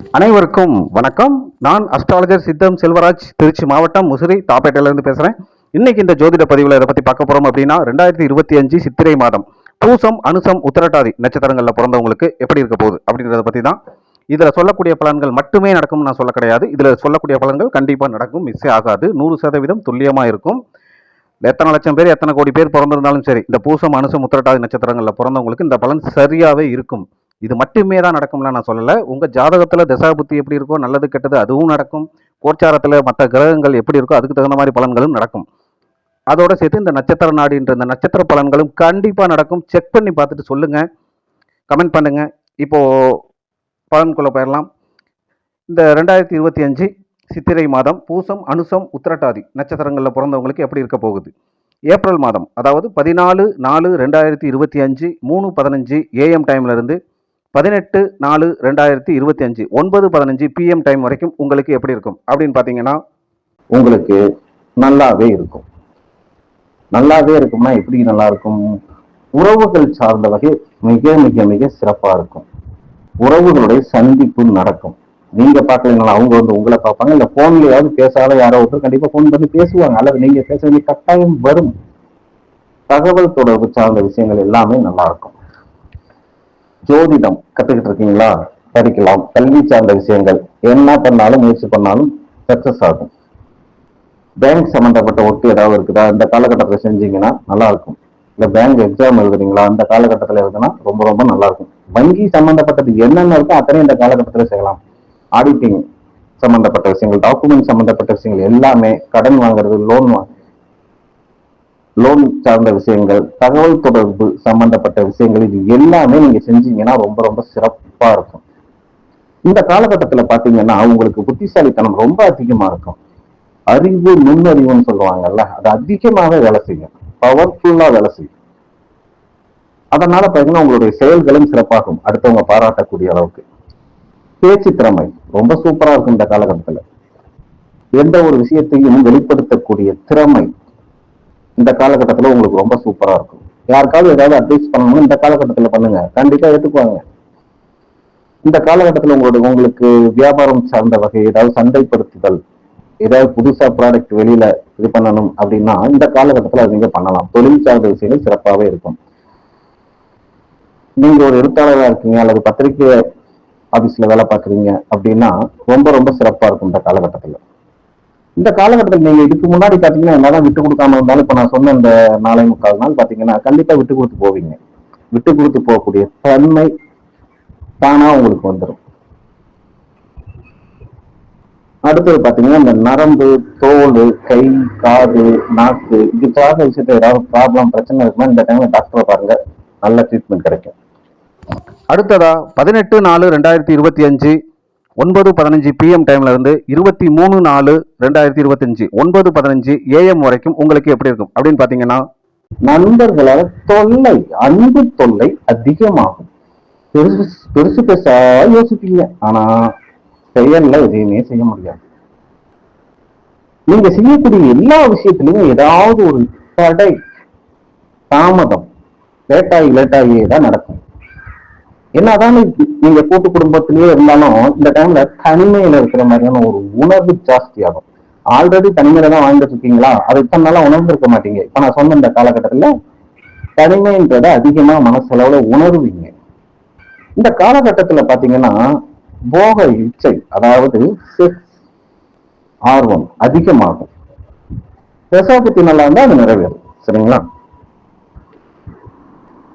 அனைவருக்கும் வணக்கம். நான் அஸ்ட்ராலஜர் சித்தம் செல்வராஜ் திருச்சி மாவட்டம் முசிறி தாப்பேட்டையில பேசுகிறேன் இன்னைக்கு இந்த ஜோதிட பதிவில் இதை பற்றி பார்க்க போகிறோம் அப்படின்னா ரெண்டாயிரத்தி இருபத்தி அஞ்சு சித்திரை மாதம். பூசம் அனுசம் உத்திரட்டாதி நட்சத்திரங்களில் பிறந்தவங்களுக்கு எப்படி இருக்க போகுது அப்படின்றத பற்றி தான் இதில் சொல்லக்கூடிய பலன்கள் மட்டுமே நடக்கும் நான் சொல்ல கிடையாது. இதில் சொல்லக்கூடிய பலன்கள் கண்டிப்பாக நடக்கும். மிஸ்ஸே ஆகாது. நூறு சதவீதம் துல்லியமாக இருக்கும். எத்தனை லட்சம் பேர் எத்தனை கோடி பேர் பிறந்திருந்தாலும் சரி இந்த பூசம் அனுசம் உத்திரட்டாதி நட்சத்திரங்களில் பிறந்தவங்களுக்கு இந்த பலன் சரியாகவே இருக்கும். இது மட்டுமே தான் நடக்கும்லாம் நான் சொல்லலை. உங்கள் ஜாதகத்தில் தசா புத்தி எப்படி இருக்கோ நல்லது கெட்டது அதுவும் நடக்கும். கோச்சாரத்தில் மற்ற கிரகங்கள் எப்படி இருக்கோ அதுக்கு தகுந்த மாதிரி பலன்களும் நடக்கும். அதோட சேர்த்து இந்த நட்சத்திர நாடின்ற இந்த நட்சத்திர பலன்களும் கண்டிப்பாக நடக்கும். செக் பண்ணி பார்த்துட்டு சொல்லுங்கள் கமெண்ட் பண்ணுங்கள் இப்போது பலன்குள்ள போயிடலாம். இந்த ரெண்டாயிரத்தி இருபத்தி அஞ்சு சித்திரை மாதம் பூசம் அனுசம் உத்திரட்டாதி நட்சத்திரங்களில் பிறந்தவங்களுக்கு எப்படி இருக்க போகுது? ஏப்ரல் மாதம் அதாவது பதினாலு நாலு ரெண்டாயிரத்தி இருபத்தி அஞ்சு மூணு பதினஞ்சு ஏஎம் டைம்லேருந்து பதினெட்டு நாலு ரெண்டாயிரத்தி இருபத்தி அஞ்சு ஒன்பது பதினஞ்சு பிஎம் டைம் வரைக்கும் உங்களுக்கு எப்படி இருக்கும்? அப்படின்னு பார்த்தீங்கன்னா உங்களுக்கு நல்லாவே இருக்கும். நல்லாவே இருக்கும்னா எப்படி நல்லா இருக்கும்? உறவுகள் சார்ந்த வகை மிக மிக மிக சிறப்பாக இருக்கும். உறவுகளுடைய சந்திப்பு நடக்கும். நீங்க பார்க்கலீங்களா அவங்க வந்து உங்களை பார்ப்பாங்க. இல்லை போன்லயாவது பேசாத யாரோ ஒருத்தர் கண்டிப்பாக ஃபோன் பண்ணி பேசுவாங்க. அல்லது நீங்க பேச வேண்டிய கட்டாயம் வரும். தகவல் தொடர்பு சார்ந்த விஷயங்கள் எல்லாமே நல்லா இருக்கும். ஜோதிடம் கத்துக்கிட்டு இருக்கீங்களா படிக்கலாம். கல்வி சார்ந்த விஷயங்கள். என்ன பண்ணாலும் முயற்சி பண்ணாலும் சக்சஸ் ஆகும். பேங்க் சம்பந்தப்பட்ட ஒர்க் ஏதாவது இருக்குதா? இந்த காலகட்டத்தில் செஞ்சீங்கன்னா நல்லா இருக்கும் இல்ல பேங்க் எக்ஸாம் எழுதுறீங்களா? அந்த காலகட்டத்தில் எழுதுனா ரொம்ப ரொம்ப நல்லா இருக்கும் வங்கி சம்பந்தப்பட்டது என்னென்ன இருக்கோ அத்தனை இந்த காலகட்டத்தில் செய்யலாம். ஆடிட்டிங் சம்பந்தப்பட்ட விஷயங்கள் டாக்குமெண்ட் சம்பந்தப்பட்ட விஷயங்கள் எல்லாமே கடன் வாங்குறது லோன் வாங்க லோன் சார்ந்த விஷயங்கள் தகவல் தொடர்பு சம்பந்தப்பட்ட விஷயங்கள் இது எல்லாமே நீங்க செஞ்சீங்கன்னா ரொம்ப ரொம்ப சிறப்பா இருக்கும். இந்த காலகட்டத்துல பாத்தீங்கன்னா உங்களுக்கு புத்திசாலித்தனம் ரொம்ப அதிகமா இருக்கும். அறிவு நுண்ணறிவுன்னு சொல்லுவாங்கல்ல அது அதிகமாக வேலை செய்யும். பவர்ஃபுல்லா வேலை செய்யும். அதனால பாத்தீங்கன்னா உங்களுடைய செயல்களும் சிறப்பாகும். அடுத்தவங்க பாராட்டக்கூடிய அளவுக்கு. பேச்சு திறமை ரொம்ப சூப்பரா இருக்கும் இந்த காலகட்டத்துல. எந்த ஒரு விஷயத்தையும் வெளிப்படுத்தக்கூடிய திறமை இந்த காலகட்டத்துல உங்களுக்கு ரொம்ப சூப்பரா இருக்கும். யாருக்காவது ஏதாவது அட்வைஸ் பண்ணணும்னா இந்த காலகட்டத்துல பண்ணுங்க. கண்டிப்பா எடுத்துக்குவாங்க இந்த காலகட்டத்துல உங்களோட உங்களுக்கு வியாபாரம் சார்ந்த வகை ஏதாவது சந்தைப்படுத்துதல் ஏதாவது புதுசா ப்ராடக்ட் வெளியில இது பண்ணணும் அப்படின்னா இந்த காலகட்டத்துல அது நீங்க பண்ணலாம். தொழில் சார்ந்த விஷயங்கள் சிறப்பாகவே இருக்கும். நீங்க ஒரு எழுத்தாளராக இருக்கீங்க அல்லது பத்திரிகை ஆபீஸ்ல வேலை பார்க்குறீங்க அப்படின்னா ரொம்ப ரொம்ப சிறப்பாக இருக்கும் இந்த காலகட்டத்தில். இந்த காலகட்டத்தில் நீங்க இதுக்கு முன்னாடி பாத்தீங்கன்னா என்னதான் விட்டு கொடுக்காம இருந்தாலும் இப்ப நான் சொன்ன இந்த நாளை முக்கால் நாள் பாத்தீங்கன்னா கண்டிப்பா விட்டு கொடுத்து போவீங்க. விட்டு கொடுத்து போகக்கூடிய தன்மை தானா உங்களுக்கு வந்துடும் அடுத்தது பாத்தீங்கன்னா இந்த நரம்பு தோல் கை காது நாக்கு இது சார்ந்த விஷயத்த ஏதாவது ப்ராப்ளம் பிரச்சனை இருக்குன்னா இந்த டைம்ல டாக்டரை பாருங்க. நல்ல ட்ரீட்மெண்ட் கிடைக்கும். அடுத்ததா பதினெட்டு நாலு ரெண்டாயிரத்தி இருபத்தி அஞ்சு ஒன்பது பதினஞ்சு பிஎம் டைம்ல இருந்து இருபத்தி மூணு நாலு ரெண்டாயிரத்தி இருபத்தஞ்சு ஒன்பது பதினஞ்சு ஏஎம் வரைக்கும் உங்களுக்கு எப்படி இருக்கும்? அப்படின்னு பார்த்தீங்கன்னா நண்பர்களால் தொல்லை அன்பு தொல்லை அதிகமாகும். பெருசு பெருசு பெருசா யோசிப்பீங்க. ஆனா செயல்ல எதையுமே செய்ய முடியாது. நீங்க செய்யக்கூடிய எல்லா விஷயத்திலையும் ஏதாவது ஒரு தடை தாமதம் லேட்டாகி லேட்டாகியே தான் நடக்கும். என்னதான் நீங்க கூட்டு குடும்பத்திலேயே இருந்தாலும் இந்த டைம்ல தனிமையில இருக்கிற மாதிரியான ஒரு உணர்வு ஜாஸ்தியாகும் ஆல்ரெடி தனிமையில தான் வாழ்ந்துட்டு இருக்கீங்களா? அது இத்தனை நாளா உணர்ந்திருக்க மாட்டீங்க. இப்ப நான் சொன்ன இந்த காலகட்டத்துல தனிமைன்றத அதிகமா மனசளவுல உணர்வீங்க. இந்த காலகட்டத்துல பாத்தீங்கன்னா போக இச்சை அதாவது செக்ஸ் ஆர்வம் அதிகமாகும். தசாபத்தி நல்லா இருந்தா அது நிறைவேறும். சரிங்களா?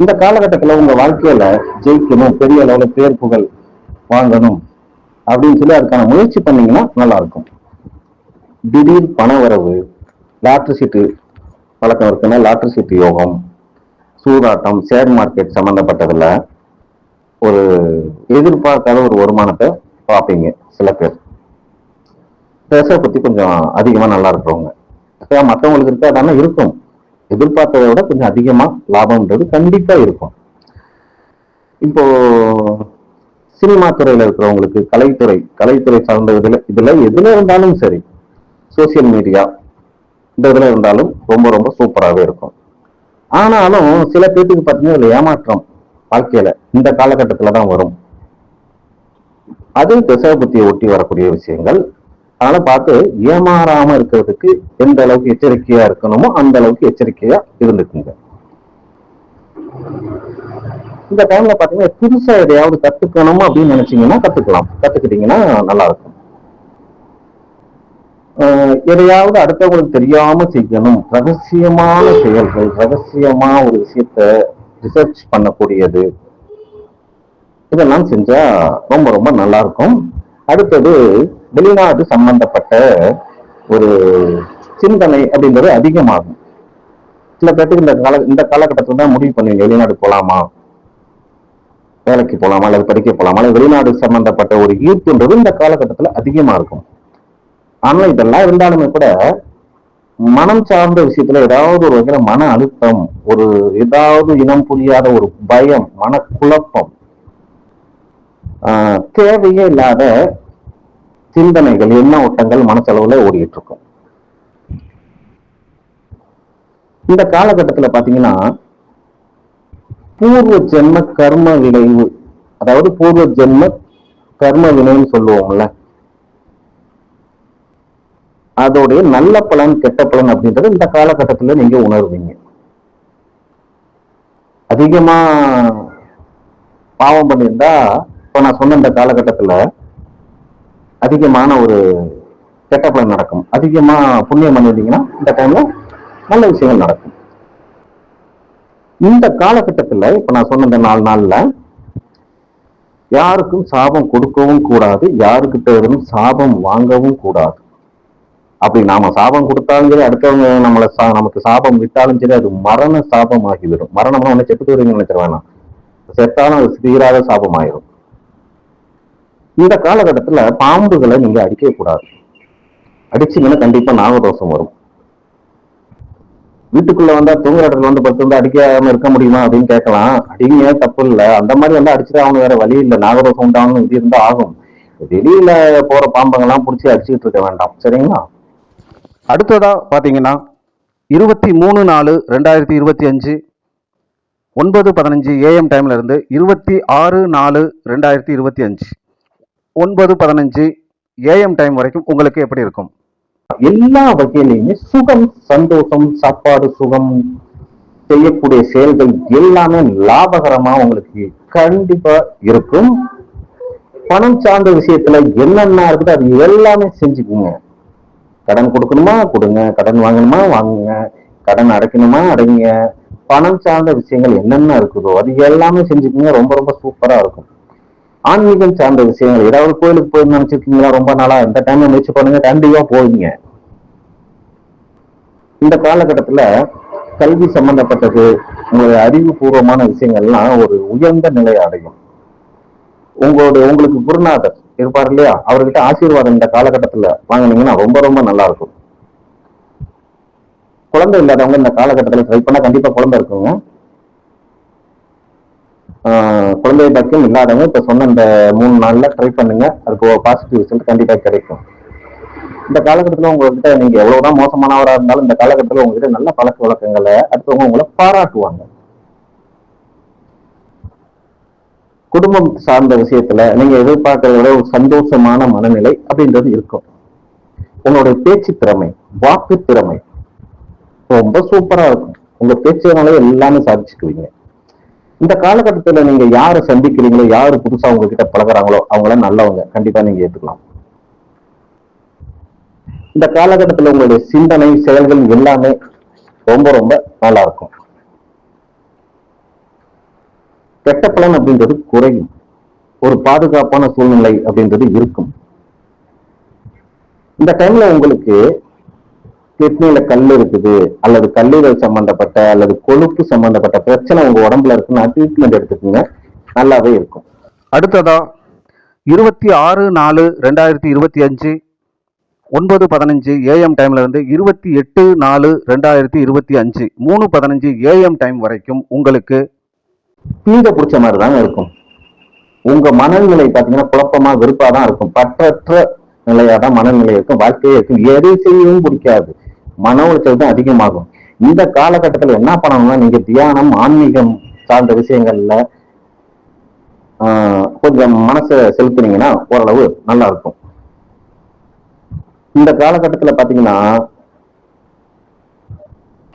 இந்த காலகட்டத்துல உங்க வாழ்க்கையில ஜெயிக்கணும் பெரிய அளவுல பேர் புகழ் வாங்கணும் அப்படின்னு சொல்லி அதுக்கான முயற்சி பண்ணீங்கன்னா நல்லா இருக்கும் திடீர் பண வரவு லாட்ரி சீட்டு பழக்கம் இருக்குன்னா லாட்ரி சீட்டு யோகம் சூதாட்டம் ஷேர் மார்க்கெட் சம்பந்தப்பட்டதுல ஒரு எதிர்பார்க்காத ஒரு வருமானத்தை பார்ப்பீங்க சில பேர். பேச பத்தி கொஞ்சம் அதிகமா நல்லா இருக்கிறவங்க. மற்றவங்களுக்கு மத்தவங்களுக்கு தானே இருக்கும். எதிர்பார்த்ததை விட கொஞ்சம் அதிகமா லாபம்ன்றது கண்டிப்பா இருக்கும். இப்போ சினிமா துறையில இருக்கிறவங்களுக்கு கலைத்துறை கலைத்துறை சார்ந்த இதுல இதுல எதுல இருந்தாலும் சரி சோசியல் மீடியா இந்த இதுல இருந்தாலும் ரொம்ப ரொம்ப சூப்பராகவே இருக்கும். ஆனாலும் சில பேர்த்துக்கு பார்த்தீங்கன்னா இதுல ஏமாற்றம் வாழ்க்கையில இந்த காலகட்டத்துல தான் வரும். அது திசை புத்தியை ஒட்டி வரக்கூடிய விஷயங்கள் அதனால பார்த்து ஏமாறாம இருக்கிறதுக்கு எந்த அளவுக்கு எச்சரிக்கையா இருக்கணுமோ அந்த அளவுக்கு எச்சரிக்கையா இருந்துக்குங்க. இந்த டைம்ல பாத்தீங்கன்னா புதுசா எதையாவது கத்துக்கணும் அப்படின்னு நினைச்சீங்கன்னா கத்துக்கலாம். கத்துக்கிட்டீங்கன்னா நல்லா இருக்கும். எதையாவது அடுத்தவங்களுக்கு தெரியாம செய்யணும். ரகசியமான செயல்கள் ரகசியமா ஒரு விஷயத்த ரிசர்ச் பண்ணக்கூடியது. இதெல்லாம் செஞ்சா ரொம்ப ரொம்ப நல்லா இருக்கும். அடுத்தது வெளிநாடு சம்பந்தப்பட்ட ஒரு சிந்தனை அப்படின்றது அதிகமாகும். சில பேருக்கு இந்த கால இந்த காலகட்டத்தில் தான் முடிவு பண்ணுவீங்க வெளிநாடு போலாமா? வேலைக்கு போலாமா? அல்லது படிக்க போலாமா? அல்லது வெளிநாடு சம்பந்தப்பட்ட ஒரு ஈர்ப்புன்றது இந்த காலகட்டத்துல அதிகமா இருக்கும். ஆனா இதெல்லாம் இருந்தாலுமே கூட மனம் சார்ந்த விஷயத்துல ஏதாவது ஒரு வகையில மன அழுத்தம் ஒரு ஏதாவது இனம் புரியாத ஒரு பயம் மனக்குழப்பம் குழப்பம் தேவையே இல்லாத சிந்தனைகள் எண்ண ஓட்டங்கள் மனசளவுல ஓடிட்டு இருக்கும் இந்த காலகட்டத்துல பாத்தீங்கன்னா பூர்வ ஜென்ம கர்ம விளைவு அதாவது பூர்வ ஜென்ம கர்ம வினைன்னு சொல்லுவோம்ல அதோடைய நல்ல பலன் கெட்ட பலன் அப்படின்றத இந்த காலகட்டத்துல நீங்க உணர்வீங்க. அதிகமா பாவம் பண்ணியிருந்தா இப்ப நான் சொன்ன இந்த காலகட்டத்துல அதிகமான ஒரு கெட்ட பலன் நடக்கும். அதிகமா புண்ணியம் பண்ணிருந்தீங்கன்னா இந்த டைம்ல நல்ல விஷயங்கள் நடக்கும். இந்த காலகட்டத்துல இப்ப நான் சொன்ன இந்த நாலு நாள்ல யாருக்கும் சாபம் கொடுக்கவும் கூடாது யாருக்கிட்ட இருந்தும் சாபம் வாங்கவும் கூடாது. அப்படி நாம சாபம் கொடுத்தாலும் சரி அடுத்தவங்க நம்மள சா- நமக்கு சாபம் விட்டாலும் சரி அது மரண சாபம் ஆகிவிடும் மரணம்னா உன்னை செத்து போயிருவீங்கன்னு நினைச்சிருவேன் வேணாம். செத்தாலும் அது சீராத சாபம் ஆயிரும் இந்த காலகட்டத்துல பாம்புகளை நீங்க அடிக்கவே கூடாது. அடிச்சீங்கன்னா கண்டிப்பா நாகதோஷம் வரும். வீட்டுக்குள்ள வந்தா தூங்குற இடத்துல வந்து படுத்து வந்து அடிக்காம இருக்க முடியுமா அப்படின்னு கேட்கலாம். அடிங்க தப்பு இல்ல. அந்த மாதிரி வந்து அடிச்சுட்டு அவனு வேற வழி இல்ல. நாகதோஷம் உண்டாகணும் இது இருந்தா ஆகும் வெளியில போற பாம்பங்கள்லாம் பிடிச்சி அடிச்சுட்டு இருக்க வேண்டாம். சரிங்களா? அடுத்ததா பாத்தீங்கன்னா இருபத்தி மூணு நாலு ரெண்டாயிரத்தி இருபத்தி அஞ்சு ஒன்பது பதினஞ்சு ஏஎம் டைம்ல இருந்து இருபத்தி ஆறு நாலு ரெண்டாயிரத்தி இருபத்தி அஞ்சு. ஒன்பது பதினஞ்சு ஏஎம் டைம் வரைக்கும் உங்களுக்கு எப்படி இருக்கும்? எல்லா வகையிலையுமே சுகம் சந்தோஷம் சாப்பாடு சுகம் செய்யக்கூடிய செயல்கள் எல்லாமே லாபகரமா உங்களுக்கு கண்டிப்பா இருக்கும். பணம் சார்ந்த விஷயத்துல என்னென்ன இருக்குது அது எல்லாமே செஞ்சுக்குங்க. கடன் கொடுக்கணுமா? கொடுங்க. கடன் வாங்கணுமா? வாங்குங்க. கடன் அடைக்கணுமா? அடைங்க. பணம் சார்ந்த விஷயங்கள் என்னென்ன இருக்குதோ அது எல்லாமே செஞ்சுக்குங்க. ரொம்ப ரொம்ப சூப்பரா இருக்கும். ஆன்மீகம் சார்ந்த விஷயங்கள். ஏதாவது கோயிலுக்கு போய் நினைச்சிருக்கீங்களா? ரொம்ப நாளா? இந்த டைம்ல முயற்சி பண்ணுங்க. கண்டிப்பா போவீங்க. இந்த காலகட்டத்துல கல்வி சம்பந்தப்பட்டது உங்களுடைய அறிவுபூர்வமான விஷயங்கள்லாம் ஒரு உயர்ந்த நிலை அடையும். உங்களுடைய உங்களுக்கு குருநாதர் இருப்பார் இல்லையா? அவர்கிட்ட ஆசீர்வாதம் இந்த காலகட்டத்துல வாங்கினீங்கன்னா ரொம்ப ரொம்ப நல்லா இருக்கும். குழந்தை இல்லாதவங்க இந்த காலகட்டத்துல ட்ரை பண்ணா கண்டிப்பா குழந்தை இருக்குங்க. குழந்தை பாக்கியம் இல்லாதவங்க இப்ப சொன்ன இந்த மூணு நாள்ல ட்ரை பண்ணுங்க. அதுக்கு பாசிட்டிவ் ரிசல்ட் கண்டிப்பா கிடைக்கும். இந்த காலகட்டத்துல உங்ககிட்ட நீங்க எவ்வளவுதான் மோசமானவரா இருந்தாலும் இந்த காலகட்டத்துல உங்ககிட்ட நல்ல பழக்க வழக்கங்களை அடுத்தவங்க உங்களை பாராட்டுவாங்க. குடும்பம் சார்ந்த விஷயத்துல நீங்க எதிர்பார்க்கறத விட ஒரு சந்தோஷமான மனநிலை அப்படின்றது இருக்கும். உங்களுடைய பேச்சு திறமை வாக்கு திறமை ரொம்ப சூப்பரா இருக்கும். உங்க பேச்சுனாலே எல்லாமே சாதிச்சுக்குவீங்க. இந்த காலகட்டத்துல நீங்க யாரை சந்திக்கிறீங்களோ யாரு புதுசா உங்ககிட்ட பழகுறாங்களோ அவங்கள நல்லவங்க. கண்டிப்பா நீங்க ஏத்துக்கலாம். இந்த காலகட்டத்துல உங்களுடைய சிந்தனை செயல்கள் எல்லாமே ரொம்ப ரொம்ப நல்லா இருக்கும். கெட்ட பலன் அப்படின்றது குறையும். ஒரு பாதுகாப்பான சூழ்நிலை அப்படின்றது இருக்கும். இந்த டைம்ல உங்களுக்கு கிட்னில கல் இருக்குது அல்லது கல்லீரல் சம்பந்தப்பட்ட அல்லது கொழுப்பு சம்பந்தப்பட்ட பிரச்சனை உங்க உடம்புல இருக்குன்னா ட்ரீட்மெண்ட் எடுத்துக்கோங்க. நல்லாவே இருக்கும். அடுத்ததா இருபத்தி ஆறு நாலு ரெண்டாயிரத்தி இருபத்தி அஞ்சு ஒன்பது பதினஞ்சு ஏஎம் டைம்ல இருந்து இருபத்தி எட்டு நாலு ரெண்டாயிரத்தி இருபத்தி அஞ்சு மூணு பதினஞ்சு ஏஎம் டைம் வரைக்கும் உங்களுக்கு தீங்க பிடிச்ச மாதிரி தாங்க இருக்கும். உங்க மனநிலை பாத்தீங்கன்னா குழப்பமா வெறுப்பா தான் இருக்கும். பற்றற்ற நிலையா தான் மனநிலை இருக்கும். வாழ்க்கையே இருக்கும். எதை செய்யவும் பிடிக்காது. மன உளைச்சல் தான் அதிகமாகும். இந்த காலகட்டத்துல என்ன பண்ணணும்னா நீங்க தியானம் ஆன்மீகம் சார்ந்த விஷயங்கள்ல ஆஹ், கொஞ்சம் மனசை செலுத்துனீங்கன்னா ஓரளவு நல்லா இருக்கும். இந்த காலகட்டத்துல பாத்தீங்கன்னா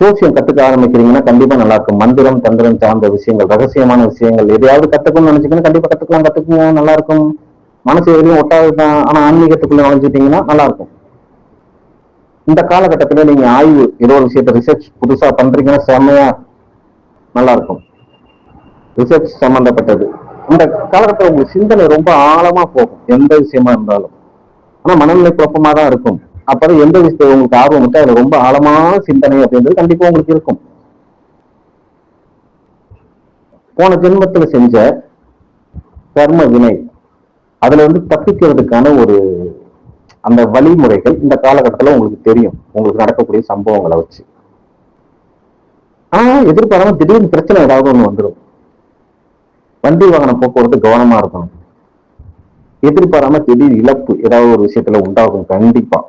ஜோசியம் கத்துக்க ஆரம்பிக்கிறீங்கன்னா கண்டிப்பா நல்லா இருக்கும். மந்திரம் தந்திரம் சார்ந்த விஷயங்கள் ரகசியமான விஷயங்கள் எதையாவது கத்துக்கணும்னு நினைச்சீங்கன்னா கண்டிப்பா கத்துக்கலாம் கத்துக்குங்க நல்லா இருக்கும். மனசு எதுலையும் ஒட்டாதுதான் ஆனா ஆன்மீகத்துக்குள்ள நுழைஞ்சிட்டீங்கன்னா நல்லா இருக்கும். இந்த காலகட்டத்துல நீங்க ஆய்வு ஏதோ ஒரு விஷயத்த ரிசர்ச் புதுசா பண்றீங்கன்னா செம்மையா நல்லா இருக்கும் ரிசர்ச் சம்பந்தப்பட்டது. இந்த காலகட்டத்தில் உங்களுக்கு சிந்தனை ரொம்ப ஆழமா போகும். எந்த விஷயமா இருந்தாலும். ஆனா மனநிலை குழப்பமா தான் இருக்கும். அப்பதான் எந்த விஷயத்தை உங்களுக்கு ஆர்வம் இருக்கோ அதுல ரொம்ப ஆழமான சிந்தனை அப்படின்றது கண்டிப்பா உங்களுக்கு இருக்கும். போன ஜென்மத்துல செஞ்ச கர்ம வினை அதுல இருந்து தப்பிக்கிறதுக்கான ஒரு அந்த வழிமுறைகள் இந்த காலகட்டத்துல உங்களுக்கு தெரியும். உங்களுக்கு நடக்கக்கூடிய சம்பவங்களை வச்சு. ஆனா எதிர்பாராம திடீர்னு பிரச்சனை ஏதாவது ஒண்ணு வந்துடும் வண்டி வாகன போக்குவரத்து கவனமா இருக்கணும். எதிர்பாராம திடீர் இழப்பு ஏதாவது ஒரு விஷயத்துல உண்டாகும் கண்டிப்பா.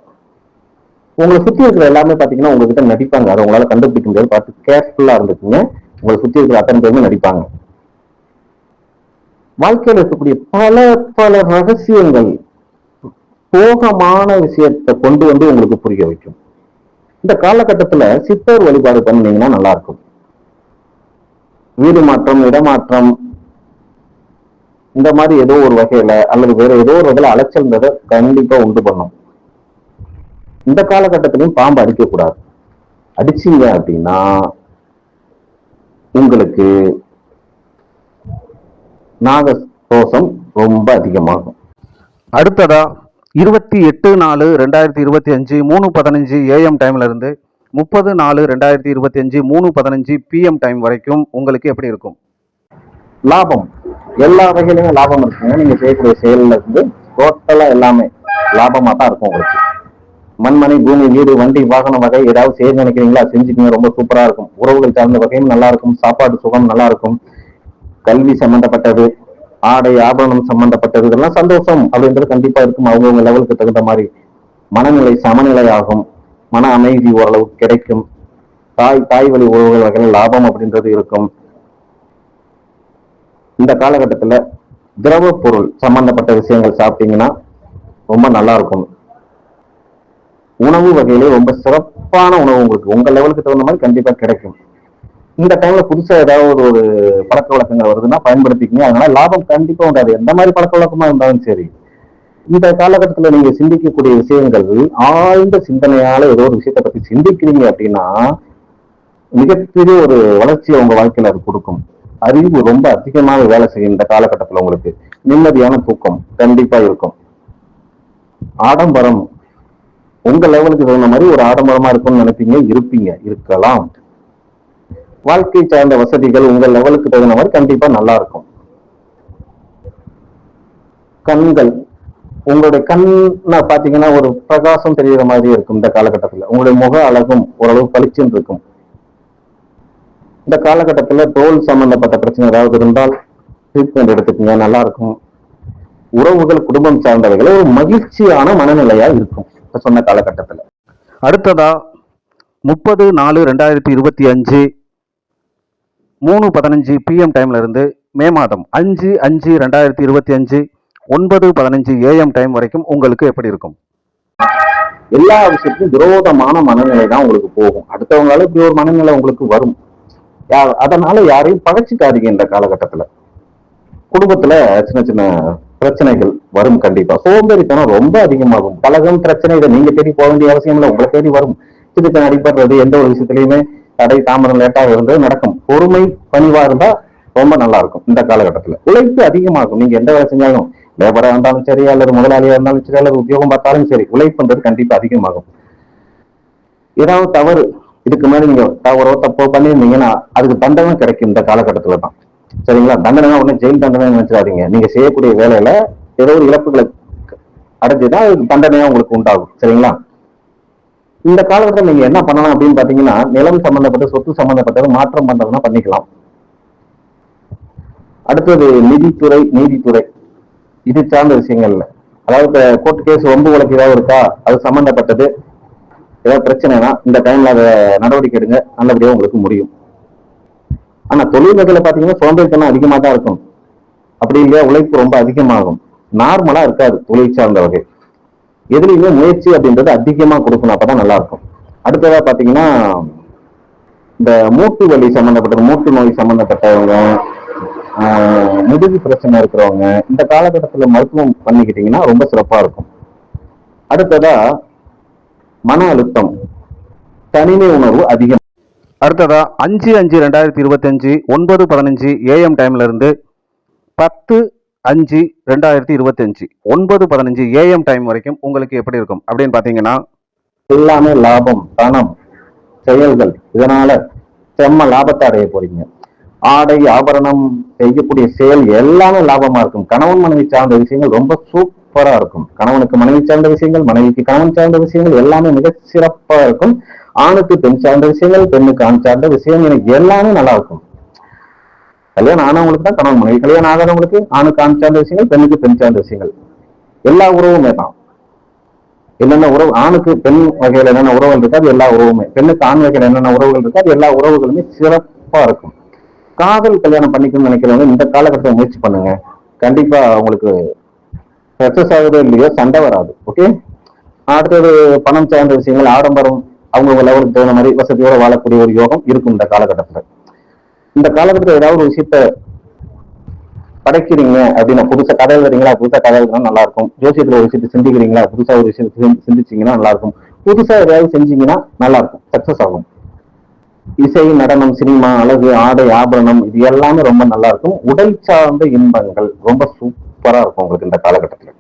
உங்களை சுத்தி இருக்கிற எல்லாமே பாத்தீங்கன்னா உங்ககிட்ட நடிப்பாங்க. அதை உங்களால கண்டுபிடிக்க முடியாது. பார்த்து கேர்ஃபுல்லா இருந்துக்குங்க. உங்களை சுத்தி இருக்கிற அத்தனை பேருமே நடிப்பாங்க. வாழ்க்கையில இருக்கக்கூடிய பல பல ரகசியங்கள் சோகமான விஷயத்தை கொண்டு வந்து உங்களுக்கு புரிய வைக்கும். இந்த காலகட்டத்துல சித்தர் வழிபாடு பண்ணீங்கன்னா நல்லா இருக்கும். வீடு மாற்றம் இடமாற்றம் இந்த மாதிரி ஏதோ ஒரு வகையில அல்லது வேற ஏதோ ஒரு வகையில அலைச்சல்ன்றதை கண்டிப்பா உண்டு பண்ணும். இந்த காலகட்டத்திலையும் பாம்பு அடிக்க கூடாது அடிச்சீங்க அப்படின்னா உங்களுக்கு நாக தோஷம் ரொம்ப அதிகமாகும். அடுத்ததா இருபத்தி எட்டு நாலு ரெண்டாயிரத்தி இருபத்தி அஞ்சு மூணு பதினஞ்சு ஏஎம் டைம்ல இருந்து முப்பது நாலு ரெண்டாயிரத்தி இருபத்தி அஞ்சு மூணு பதினஞ்சு பிஎம் டைம் வரைக்கும் உங்களுக்கு எப்படி இருக்கும்? லாபம். எல்லா வகையிலுமே லாபம் இருக்குங்க. நீங்க செய்யக்கூடிய செயல்ல இருந்து டோட்டலா எல்லாமே லாபமா தான் இருக்கும் உங்களுக்கு. மண்மனை பூமி வீடு வண்டி வாகனம் வகை ஏதாவது செய்ய நினைக்கிறீங்களா? செஞ்சுக்கீங்க ரொம்ப சூப்பரா இருக்கும். உறவுகள் சார்ந்த வகையும் நல்லா இருக்கும். சாப்பாடு சுகம் நல்லா இருக்கும். கல்வி சம்பந்தப்பட்டது ஆடை ஆபரணம் சம்பந்தப்பட்டது இதெல்லாம் சந்தோஷம் அப்படின்றது கண்டிப்பா இருக்கும். அவங்கவுங்க லெவலுக்கு தகுந்த மாதிரி மனநிலை சமநிலை ஆகும் மன அமைதி ஓரளவு கிடைக்கும். தாய் தாய் வழி உறவுகள் வகையில் லாபம் அப்படின்றது இருக்கும். இந்த காலகட்டத்துல திரவ பொருள் சம்பந்தப்பட்ட விஷயங்கள் சாப்பிட்டீங்கன்னா ரொம்ப நல்லா இருக்கும். உணவு வகையிலே ரொம்ப சிறப்பான உணவு உங்களுக்கு உங்க லெவலுக்கு தகுந்த மாதிரி கண்டிப்பா கிடைக்கும். இந்த டைம்ல புதுசா ஏதாவது ஒரு பழக்க வழக்கங்கள் வருதுன்னா பயன்படுத்திக்கங்க. அதனால லாபம் கண்டிப்பா உண்டாது. எந்த மாதிரி பழக்க வழக்கமா இருந்தாலும் சரி. இந்த காலகட்டத்துல நீங்க சிந்திக்கக்கூடிய விஷயங்கள் ஆழ்ந்த சிந்தனையால ஏதோ ஒரு விஷயத்தை பத்தி சிந்திக்கிறீங்க அப்படின்னா மிகப்பெரிய ஒரு வளர்ச்சியை உங்க வாழ்க்கையில அது கொடுக்கும். அறிவு ரொம்ப அதிகமாக வேலை செய்யும் இந்த காலகட்டத்துல உங்களுக்கு. நிம்மதியான தூக்கம் கண்டிப்பா இருக்கும். ஆடம்பரம் உங்க லெவலுக்கு தகுந்த மாதிரி ஒரு ஆடம்பரமா இருக்கும்னு நினைப்பீங்க இருப்பீங்க இருக்கலாம். வாழ்க்கை சார்ந்த வசதிகள் உங்க லெவலுக்கு தகுந்த மாதிரி கண்டிப்பா நல்லா இருக்கும். கண்கள். உங்களுடைய கண்ண பாத்தீங்கன்னா ஒரு பிரகாசம் தெரிகிற மாதிரி இருக்கும் இந்த காலகட்டத்துல. உங்களுடைய முக அழகும் ஓரளவு பளிச்சுன்னு இருக்கும். இந்த காலகட்டத்துல தோல் சம்பந்தப்பட்ட பிரச்சனை ஏதாவது இருந்தால் ட்ரீட்மெண்ட் எடுத்துக்கோங்க நல்லா இருக்கும். உறவுகள் குடும்பம் சார்ந்தவைகள் ஒரு மகிழ்ச்சியான மனநிலையா இருக்கும். சொன்ன காலகட்டத்துல. அடுத்ததா முப்பது நாலு ரெண்டாயிரத்தி இருபத்தி அஞ்சு மூணு பதினஞ்சு பிஎம் டைம்ல இருந்து மே மாதம் அஞ்சு அஞ்சு ரெண்டாயிரத்தி இருபத்தி அஞ்சு ஒன்பது பதினஞ்சு ஏஎம் டைம் வரைக்கும் உங்களுக்கு எப்படி இருக்கும்? எல்லா விஷயத்துக்கும் விரோதமான மனநிலை தான் உங்களுக்கு போகும். அடுத்தவங்களால இப்படி ஒரு மனநிலை உங்களுக்கு வரும். யா- அதனால யாரையும் பகச்சிக்காதீங்க இந்த காலகட்டத்துல. குடும்பத்துல சின்ன சின்ன பிரச்சனைகள் வரும் கண்டிப்பா. சோம்பேறித்தனம் ரொம்ப அதிகமாகும். கலகம் பிரச்சனை இதை நீங்க தேடி போக வேண்டிய அவசியம் இல்லை. உங்களை தேடி வரும். இதுக்கு அடிபடுறது எந்த ஒரு விஷயத்திலயுமே தடை தாமதம் லேட்டாக இருந்தது நடக்கும். பொறுமை பணிவா இருந்தா ரொம்ப நல்லா இருக்கும் இந்த காலகட்டத்துல. உழைப்பு அதிகமாகும். நீங்க எந்த வேலை செஞ்சாலும் லேபரா இருந்தாலும் சரி அல்லது முதலாளியா இருந்தாலும் சரி அல்லது உத்தியோகம் பார்த்தாலும் சரி உழைப்புன்றது கண்டிப்பா அதிகமாகும். ஏதாவது தவறு இதுக்கு மேல நீங்க தவறோ தப்போ பண்ணியிருந்தீங்கன்னா அதுக்கு தண்டனை கிடைக்கும் இந்த காலகட்டத்துல தான். சரிங்களா? தண்டனை உடனே ஜெயில் தண்டனை நினைச்சிடாதீங்க. நீங்க செய்யக்கூடிய வேலையில ஏதோ ஒரு இழப்புகளை அடைஞ்சுதான் அதுக்கு தண்டனையா உங்களுக்கு உண்டாகும். சரிங்களா? இந்த காலகட்டத்தில் நீங்க என்ன பண்ணலாம் அப்படின்னு பாத்தீங்கன்னா நிலம் சம்பந்தப்பட்ட சொத்து சம்பந்தப்பட்டது மாற்றம் பண்றதுன்னா பண்ணிக்கலாம். அடுத்தது நிதித்துறை நீதித்துறை. இது சார்ந்த விஷயங்கள்ல. அதாவது கோர்ட் கேஸ் வம்பு வழக்கு ஏதாவது இருக்கா? அது சம்பந்தப்பட்டது. ஏதாவது பிரச்சனைனா இந்த டைம்ல அதை நடவடிக்கை எடுங்க. நல்லபடியாக உங்களுக்கு முடியும். ஆனா தொழில் வகையில பாத்தீங்கன்னா சோம்பேறித்தனம் அதிகமா தான் இருக்கும். அப்படி இல்லையா? உழைப்பு ரொம்ப அதிகமாகும். நார்மலா இருக்காது தொழில் சார்ந்த வகை. எதுலையுமே முயற்சி அப்படின்றது அதிகமா கொடுக்கணும். அப்பதான் நல்லா இருக்கும் அடுத்ததா பாத்தீங்கன்னா இந்த மூட்டு வலி சம்பந்தப்பட்ட மூட்டு நோய் சம்பந்தப்பட்டவங்க முதுகு பிரச்சனை இருக்கிறவங்க இந்த காலகட்டத்துல மருத்துவம் பண்ணிக்கிட்டீங்கன்னா ரொம்ப சிறப்பா இருக்கும். அடுத்ததா மன அழுத்தம். தனிமை உணர்வு அதிகம். அடுத்ததா அஞ்சு அஞ்சு ரெண்டாயிரத்தி இருபத்தஞ்சு ஒன்பது பதினஞ்சு ஏஎம் டைம்ல இருந்து பத்து அஞ்சு ரெண்டாயிரத்தி இருபத்தஞ்சு. ஒன்பது பதினஞ்சு ஏஎம் டைம் வரைக்கும் உங்களுக்கு எப்படி இருக்கும்? அப்படின்னு பார்த்தீங்கன்னா எல்லாமே லாபம் பணம் செயல்கள். இதனால செம்ம லாபத்தை அடைய போறீங்க. ஆடை ஆபரணம் செய்யக்கூடிய செயல் எல்லாமே லாபமா இருக்கும். கணவன் மனைவி சார்ந்த விஷயங்கள் ரொம்ப சூப்பரா இருக்கும். கணவனுக்கு மனைவி சார்ந்த விஷயங்கள் மனைவிக்கு கணவன் சார்ந்த விஷயங்கள் எல்லாமே மிக சிறப்பா இருக்கும். ஆணுக்கு பெண் சார்ந்த விஷயங்கள் பெண்ணுக்கு ஆண் சார்ந்த விஷயங்கள் எல்லாமே நல்லா இருக்கும். கல்யாணம் ஆனவங்களுக்கு தான் கணவன் மனைவி. கல்யாணம் ஆகாதவங்களுக்கு ஆணுக்கு ஆண் சார்ந்த விஷயங்கள் பெண்ணுக்கு பெண் சார்ந்த விஷயங்கள். எல்லா உறவுமே தான். என்னென்ன உறவு ஆணுக்கு பெண் வகையில என்னென்ன உறவுகள் இருக்காது எல்லா உறவுமே. பெண்ணுக்கு ஆண் வகையில என்னென்ன உறவுகள் இருக்காது எல்லா உறவுகளுமே சிறப்பா இருக்கும். காதல் கல்யாணம் பண்ணிக்கணும்னு நினைக்கிறவங்க இந்த காலகட்டத்தை முயற்சி பண்ணுங்க. கண்டிப்பா உங்களுக்கு சக்சஸ் ஆகுதோ இல்லையோ சண்டை வராது. ஓகே அடுத்தது பணம் சார்ந்த விஷயங்கள் ஆடம்பரம் அவங்க லெவலுக்கு தகுந்த மாதிரி வசதியோட வாழக்கூடிய ஒரு யோகம் இருக்கும் இந்த காலகட்டத்துல. இந்த காலகட்டத்தில் ஏதாவது ஒரு விஷயத்த படைக்கிறீங்க அப்படின்னா புதுசா கதை எழுதுறீங்களா புதுசா கதை எழுதுனா நல்லா இருக்கும் ஜோசியத்துல ஒரு விஷயத்தை சிந்திக்கிறீங்களா புதுசா ஒரு விஷயத்தை சிந்திச்சீங்கன்னா நல்லா இருக்கும் புதுசா ஏதாவது செஞ்சீங்கன்னா நல்லா இருக்கும் சக்சஸ் ஆகும். இசை நடனம் சினிமா அழகு ஆடை ஆபரணம் இது எல்லாமே ரொம்ப நல்லா இருக்கும் உடல் சார்ந்த இன்பங்கள் ரொம்ப சூப்பரா இருக்கும் உங்களுக்கு இந்த காலகட்டத்தில்.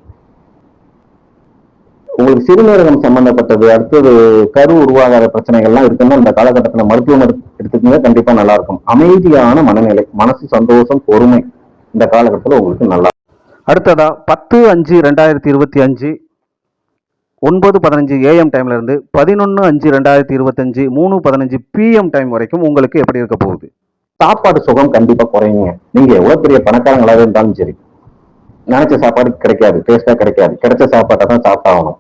உங்களுக்கு சிறுநீரகம் சம்பந்தப்பட்டது அடுத்தது கரு உருவாகாத பிரச்சனைகள்லாம் இருக்குன்னா இந்த காலகட்டத்துல மருத்துவம் எடுத்துக்கோங்க கண்டிப்பா நல்லா இருக்கும். அமைதியான மனநிலை மனசு சந்தோஷம் பொறுமை இந்த காலகட்டத்தில் உங்களுக்கு நல்லா அடுத்ததா பத்து அஞ்சு ரெண்டாயிரத்தி இருபத்தி அஞ்சு ஒன்பது பதினஞ்சு ஏஎம் டைம்ல இருந்து பதினொன்று அஞ்சு ரெண்டாயிரத்தி இருபத்தஞ்சு மூணு பதினஞ்சு பிஎம் டைம் வரைக்கும் உங்களுக்கு எப்படி இருக்க போகுது? சாப்பாடு சுகம் கண்டிப்பா குறையுங்க. நீங்க எவ்வளவு பெரிய பணக்காரங்களாக இருந்தாலும் சரி. நினைச்ச சாப்பாடு கிடைக்காது டேஸ்டா கிடைக்காது. கிடைச்ச சாப்பாட்டை தான் சாப்பிட்டாகணும்.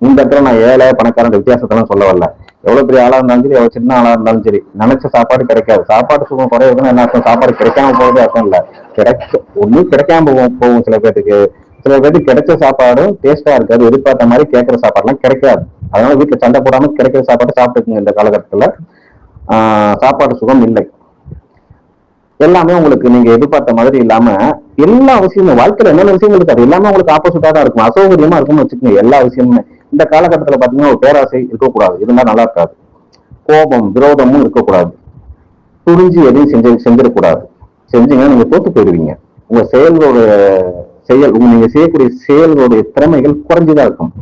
இந்த இடத்துல நான் ஏழை பணக்காரன் வித்தியாசத்தெல்லாம் சொல்ல வரல. எவ்வளவு பெரிய ஆளா இருந்தாலும் சரி எவ்வளவு சின்ன ஆளா இருந்தாலும் சரி நினைச்ச சாப்பாடு கிடைக்காது. சாப்பாடு சுகம் குறையுதுன்னா என்ன அர்த்தம்? சாப்பாடு கிடைக்காம போகுது அர்த்தம் இல்ல. கிடைக்க ஒண்ணும் கிடைக்காம போகும் போகும் சில பேருக்கு சில பேருக்கு கிடைச்ச சாப்பாடும் டேஸ்டா இருக்காது எதிர்பார்த்த மாதிரி கேட்கிற சாப்பாடுலாம் கிடைக்காது. அதனால வீட்டுல சண்டை போடாம கிடைக்கிற சாப்பாடு சாப்பிட்டுக்குங்க இந்த காலகட்டத்துல. ஆஹ் சாப்பாடு சுகம் இல்லை. எல்லாமே உங்களுக்கு நீங்க எதிர்பார்த்த மாதிரி இல்லாம எல்லா விஷயமும் வாழ்க்கையில என்னென்ன விஷயம் இருக்கு? அது எல்லாமே உங்களுக்கு ஆப்போசிட்டா தான் இருக்கும். அசௌகரியமா இருக்கும்னு வச்சுக்கோங்க எல்லா விஷயமுமே. இந்த காலகட்டத்துல பாத்தீங்கன்னா ஒரு பேராசை இருக்கக்கூடாது. இருந்தா நல்லா இருக்காது. கோபம் விரோதமும் இருக்கக்கூடாது. புரிஞ்சு எதையும் செஞ்சு செஞ்சிடக்கூடாது. செஞ்சீங்கன்னா நீங்க தோத்து போயிடுவீங்க. உங்க செயல்களோட செயல் உங்க நீங்க செய்யக்கூடிய செயல்களுடைய திறமைகள் குறைஞ்சுதான் இருக்கும்.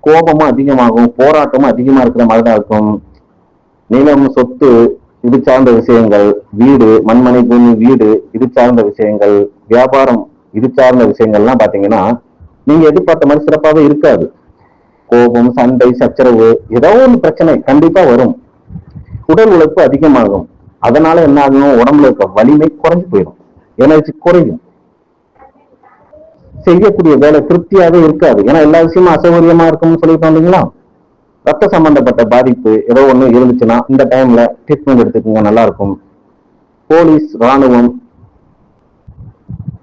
கோபமும் அதிகமாகும் போராட்டமும் அதிகமா இருக்கிற மாதிரி தான் இருக்கும். நிலம் சொத்து இது சார்ந்த விஷயங்கள் வீடு மண்மனை பூமி வீடு இது சார்ந்த விஷயங்கள் வியாபாரம் இது சார்ந்த விஷயங்கள்லாம் பாத்தீங்கன்னா நீங்க எதிர்பார்த்த மாதிரி சிறப்பாகவே இருக்காது. கோபம் சண்டை சச்சரவு ஏதோ ஒரு பிரச்சனை கண்டிப்பா வரும். உடல் உழைப்பு அதிகமாகும். அதனால என்ன ஆகும் உடம்புல இருக்க வலிமை குறைஞ்சு போயிடும். எனர்ஜி குறையும். செய்யக்கூடிய வேலை திருப்தியாவே இருக்காது. ஏன்னா எல்லா விஷயமும் அசௌகரியமா இருக்கும்னு சொல்லி இல்லைங்களா? ரத்த சம்பந்தப்பட்ட பாதிப்பு ஏதோ ஒன்று இருந்துச்சுன்னா இந்த டைம்ல ட்ரீட்மெண்ட் எடுத்துக்கோங்க நல்லா இருக்கும். போலீஸ் ராணுவம்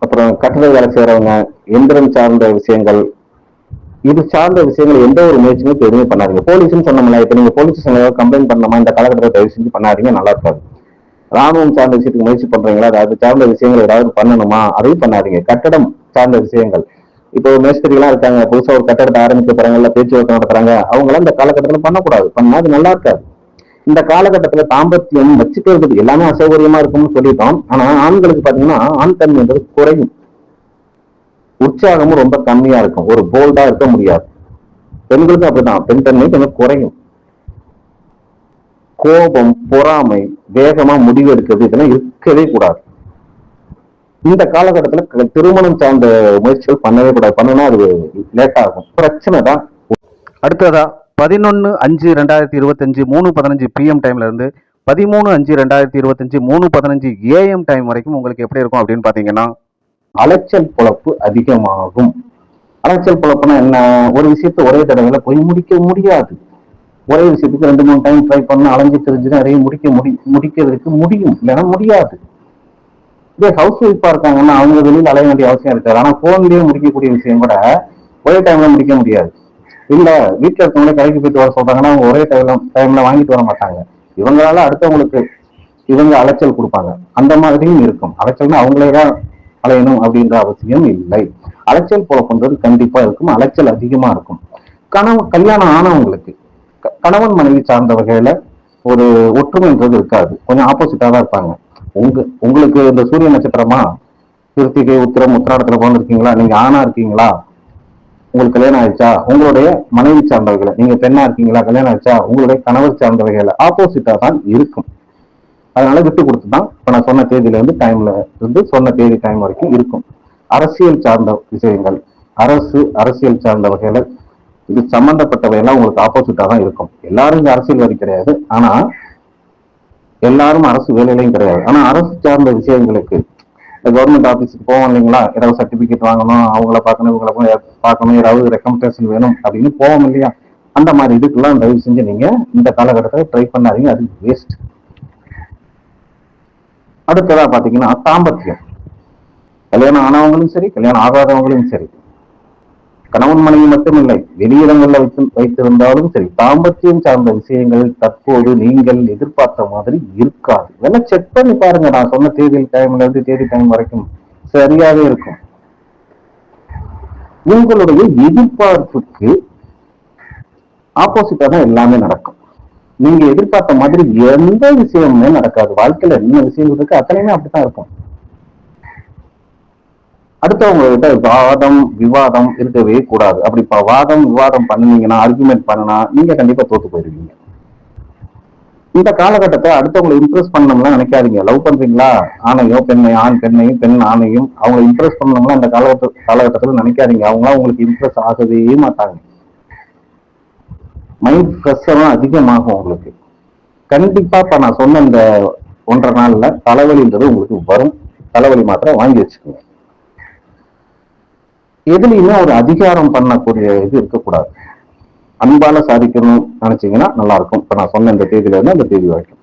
அப்புறம் கட்டிட வேலை செய்யறவங்க எந்திரம் சார்ந்த விஷயங்கள். இது சார்ந்த விஷயங்கள் எந்த ஒரு முயற்சியுமே எதுவுமே பண்ணாதீங்க. போலீஸ்னு சொன்னோம்ல இப்ப நீங்க போலீஸ் ஸ்டேஷன்ல கம்ப்ளைண்ட் பண்ணணுமா? இந்த காலகட்டத்தை தயவு செஞ்சு பண்ணாதீங்க நல்லா இருக்காது. ராணுவம் சார்ந்த விஷயத்துக்கு முயற்சி பண்றீங்களா? அதாவது அது சார்ந்த விஷயங்கள் ஏதாவது பண்ணணுமா? அதையும் பண்ணாதீங்க. கட்டடம் சார்ந்த விஷயங்கள். இப்போ மேஸ்திரி இருக்காங்க புதுசா ஒரு கட்டடத்தை ஆரம்பிக்க போறாங்கல்ல பேச்சுவார்த்தை நடத்துறாங்க அவங்க எல்லாம் இந்த காலகட்டத்துல பண்ணக்கூடாது. பண்ணா அது நல்லா இருக்காது. இந்த காலகட்டத்துல தாம்பத்தியம் வச்சுக்கிறது எல்லாமே அசௌகரியமா இருக்கும்னு சொல்லிட்டோம். ஆனா ஆண்களுக்கு பாத்தீங்கன்னா ஆண் தன்மைன்றது குறையும். உற்சாகமும் ரொம்ப கம்மியா இருக்கும். ஒரு போல்டா இருக்க முடியாது. பெண்களுக்கு அப்படிதான் பெண் தன்மை கொஞ்சம் குறையும். கோபம் பொறாமை வேகமா முடிவு எடுக்கிறது இதெல்லாம் இருக்கவே கூடாது. இந்த காலகட்டத்துல க- திருமணம் சார்ந்த முயற்சிகள் பண்ணவே கூடாது. பண்ணுனா அது லேட் ஆகும். பிரச்சனை தான். அடுத்ததா பதினொன்று அஞ்சு ரெண்டாயிரத்தி இருபத்தஞ்சு மூணு பதினஞ்சு பிஎம் டைம்ல இருந்து பதிமூணு அஞ்சு ரெண்டாயிரத்தி இருபத்தஞ்சு மூணு பதினஞ்சு ஏஎம் டைம் வரைக்கும் உங்களுக்கு எப்படி இருக்கும் அப்படின்னு பார்த்தீங்கன்னா அலைச்சல் பொழப்பு அதிகமாகும். அலைச்சல் பொழப்புனா என்ன? ஒரு விஷயத்த ஒரே தடவையில போய் முடிக்க முடியாது. ஒரே விஷயத்துக்கு ரெண்டு மூணு டைம் ட்ரை பண்ண அலைஞ்சு தெரிஞ்சு நிறைய முடிக்க முடி முடிக்கிறதுக்கு முடியும். இல்லைன்னா முடியாது. இதே ஹவுஸ் ஒய்ஃபா இருக்காங்கன்னா அவங்க வெளியில் அலைய வேண்டிய அவசியம் இருக்காது. ஆனா போன்லயே முடிக்கக்கூடிய விஷயம் கூட ஒரே டைம்ல முடிக்க முடியாது. இல்ல வீட்டுல இருக்கவங்களே கடைக்கு போயிட்டு வர சொல்றாங்கன்னா அவங்க ஒரே டைம்ல டைம்ல வாங்கிட்டு வர மாட்டாங்க. இவங்களால அடுத்தவங்களுக்கு இவங்க அலைச்சல் கொடுப்பாங்க. அந்த மாதிரியும் இருக்கும். அலைச்சல்னா அவங்களே தான் அலையணும் அப்படின்ற அவசியம் இல்லை. அலைச்சல் போலப்பன்றது கண்டிப்பா இருக்கும். அலைச்சல் அதிகமா இருக்கும். கணவன் கல்யாணம் ஆனவங்களுக்கு க- கணவன் மனைவி சார்ந்த வகையில ஒரு ஒற்றுமைன்றது இருக்காது. கொஞ்சம் ஆப்போசிட்டா தான் இருப்பாங்க. உங்க உங்களுக்கு இந்த சூரிய நட்சத்திரமா? கிருத்திகை உத்திரம் உத்திராடத்துல பிறந்திருக்கீங்களா? நீங்க ஆணா இருக்கீங்களா? உங்களுக்கு கல்யாணம் ஆயிடுச்சா? உங்களுடைய மனைவி சார்ந்தவர்களை நீங்க பெண்ணா இருக்கீங்களா? கல்யாணம் ஆயிடுச்சா? உங்களுடைய கணவர் சார்ந்தவர்களை ஆப்போசிட்டா தான் இருக்கும். அதனால விட்டு கொடுத்து தான் இப்ப நான் சொன்ன தேதியில இருந்து டைம்ல இருந்து சொன்ன தேதி டைம் வரைக்கும் இருக்கும். அரசியல் சார்ந்த விஷயங்கள் அரசு அரசியல் சார்ந்த வகையில இது சம்பந்தப்பட்டவையெல்லாம் உங்களுக்கு ஆப்போசிட்டா தான் இருக்கும். எல்லாரும் இந்த அரசியல் வரி கிடையாது. ஆனா எல்லாரும் அரசு வேலையிலையும் கிடையாது. ஆனா அரசு சார்ந்த விஷயங்களுக்கு கவர்மெண்ட் ஆஃபீஸுக்கு போவோம் இல்லைங்களா? ஏதாவது சர்டிபிகேட் வாங்கணும் அவங்கள பார்க்கணும் இவங்கள பார்க்கணும் ஏதாவது ரெக்கமெண்டேஷன் வேணும் அப்படின்னு போவோம் இல்லையா? அந்த மாதிரி இதுக்கெல்லாம் தயவு செஞ்சு நீங்க இந்த காலகட்டத்தில் ட்ரை பண்ணாதீங்க. அது வேஸ்ட் அடுத்ததா பாத்தீங்கன்னா தாம்பத்தியம். கல்யாணம் ஆனவங்களும் சரி கல்யாணம் ஆகாதவங்களும் சரி. கணவன் மனைவி மட்டும் இல்லை வெளியிடங்கள்ல வைத்து வைத்திருந்தாலும் சரி தாம்பத்தியம் சார்ந்த விஷயங்கள் தற்போது நீங்கள் எதிர்பார்த்த மாதிரி இருக்காது. இதெல்லாம் செக் பண்ணி பாருங்க. நான் சொன்ன தேதி டைம்ல இருந்து தேதி டைம் வரைக்கும் சரியாவே இருக்கும். உங்களுடைய எதிர்பார்ப்புக்கு ஆப்போசிட்டா தான் எல்லாமே நடக்கும். நீங்க எதிர்பார்த்த மாதிரி எந்த விஷயமுமே நடக்காது. வாழ்க்கையில என்ன விஷயங்கள் இருக்கு அத்தனையுமே அப்படித்தான் இருக்கும். அடுத்தவங்ககிட்ட வாதம் விவாதம் இருக்கவே கூடாது. அப்படி இப்ப வாதம் விவாதம் பண்ணினீங்கன்னா ஆர்குமெண்ட் பண்ணுனா நீங்க கண்டிப்பா தோத்து போயிருவீங்க. இந்த காலகட்டத்தை அடுத்தவங்களை இம்ப்ரெஸ் பண்ணணும்லாம் நினைக்காதீங்க. லவ் பண்றீங்களா? ஆணையோ பெண்ணையும் ஆண் பெண்ணையும் பெண் ஆணையும் அவங்க இம்ப்ரெஸ் பண்ணணும்லாம் இந்த காலகட்ட காலகட்டத்தில் நினைக்காதீங்க. அவங்களாம் உங்களுக்கு இம்ப்ரெஸ் ஆகவே மாட்டாங்க. மைண்ட் ஃப்ரெஷ்ஷெல்லாம் அதிகமாகும் உங்களுக்கு. கண்டிப்பா இப்ப நான் சொன்ன இந்த ஒன்றரை நாள்ல தலைவலின்றது உங்களுக்கு வரும். தலைவலி மாத்திரை வாங்கி வச்சுக்கோங்க. எதுலையுமே ஒரு அதிகாரம் பண்ணக்கூடிய இது இருக்கக்கூடாது. அன்பால சாதிக்கணும் நினைச்சீங்கன்னா நல்லா இருக்கும் இப்ப நான் சொன்ன இந்த தேதியில இருந்து அந்த தேதி வரைக்கும்.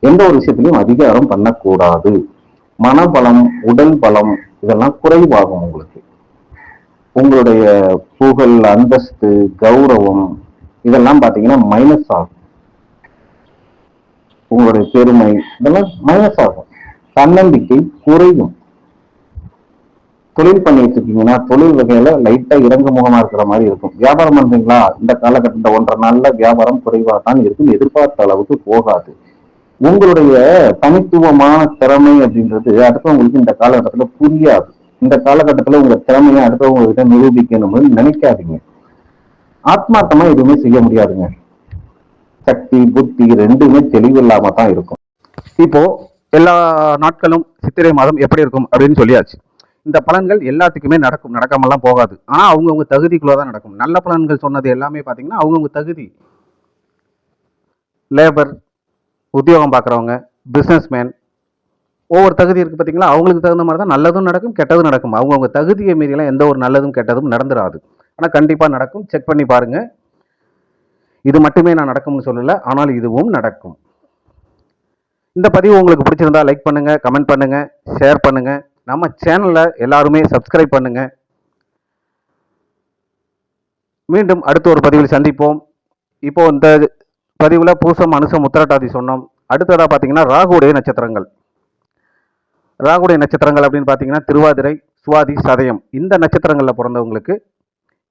எந்த ஒரு விஷயத்திலையும் அதிகாரம் பண்ணக்கூடாது. மனபலம் உடல் பலம் இதெல்லாம் குறைவாகும் உங்களுக்கு. உங்களுடைய புகழ் அந்தஸ்து கௌரவம் இதெல்லாம் பாத்தீங்கன்னா மைனஸ் ஆகும். உங்களுடைய பெருமை இதெல்லாம் மைனஸ் ஆகும். தன்னம்பிக்கை குறையும். தொழில் பண்ணிட்டு இருக்கீங்கன்னா தொழில் வகையில லைட்டா இறங்கு முகமா இருக்கிற மாதிரி இருக்கும். வியாபாரம் பண்றீங்களா? இந்த காலகட்டத்தில் ஒன்றரை நாள்ல வியாபாரம் குறைவா தான் இருக்கும் எதிர்பார்த்த அளவுக்கு போகாது. உங்களுடைய தனித்துவமான திறமை அப்படின்றது அடுத்தவங்களுக்கு இந்த காலகட்டத்துல புரியாது. இந்த காலகட்டத்துல உங்க திறமையை அடுத்தவங்ககிட்ட நிரூபிக்கணும்னு நினைக்காதீங்க. ஆத்மார்த்தமா எதுவுமே செய்ய முடியாதுங்க. சக்தி புத்தி ரெண்டுமே தெளிவில்லாம தான் இருக்கும். இப்போ எல்லா நாட்களும் சித்திரை மாதம் எப்படி இருக்கும் அப்படின்னு சொல்லியாச்சு. இந்த பலன்கள் எல்லாத்துக்குமே நடக்கும் நடக்காமலாம் போகாது. ஆனால் அவங்கவுங்க தகுதிக்குள்ளே தான் நடக்கும். நல்ல பலன்கள் சொன்னது எல்லாமே பார்த்தீங்கன்னா அவங்கவுங்க தகுதி. லேபர் உத்தியோகம் பார்க்குறவங்க பிஸ்னஸ்மேன் ஒவ்வொரு தகுதி இருக்குது பார்த்தீங்களா அவங்களுக்கு தகுந்த மாதிரி தான் நல்லதும் நடக்கும் கெட்டதும் நடக்கும். அவங்கவுங்க தகுதியை மீறியெல்லாம் எந்த ஒரு நல்லதும் கெட்டதும் நடந்துடாது ஆனால் கண்டிப்பாக நடக்கும். செக் பண்ணி பாருங்கள் இது மட்டுமே நான் நடக்கும்னு சொல்லலை ஆனால் இதுவும் நடக்கும். இந்த பதிவு உங்களுக்கு பிடிச்சிருந்தா லைக் பண்ணுங்கள் கமெண்ட் பண்ணுங்கள் ஷேர் பண்ணுங்கள் நம்ம சேனலை எல்லாருமே சப்ஸ்கிரைப் பண்ணுங்க. மீண்டும் அடுத்த ஒரு பதிவில் சந்திப்போம். இப்போ இந்த பதிவில் பூசம் அனுசம் உத்திரட்டாதி சொன்னோம். அடுத்ததாக பார்த்தீங்கன்னா ராகுடைய நட்சத்திரங்கள். ராகுடைய நட்சத்திரங்கள் அப்படின்னு பார்த்தீங்கன்னா திருவாதிரை சுவாதி சதயம். இந்த நட்சத்திரங்களில் பிறந்தவங்களுக்கு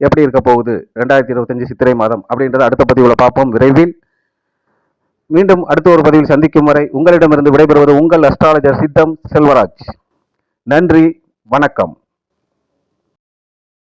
எப்படி இருக்க போகுது? ரெண்டாயிரத்தி இருபத்தஞ்சு சித்திரை மாதம் அப்படின்றத அடுத்த பதிவில் பார்ப்போம் விரைவில். மீண்டும் அடுத்த ஒரு பதிவில் சந்திக்கும் வரை உங்களிடமிருந்து விடைபெறுவது உங்கள் அஸ்ட்ராலஜர் சித்தம் செல்வராஜ். நன்றி வணக்கம்.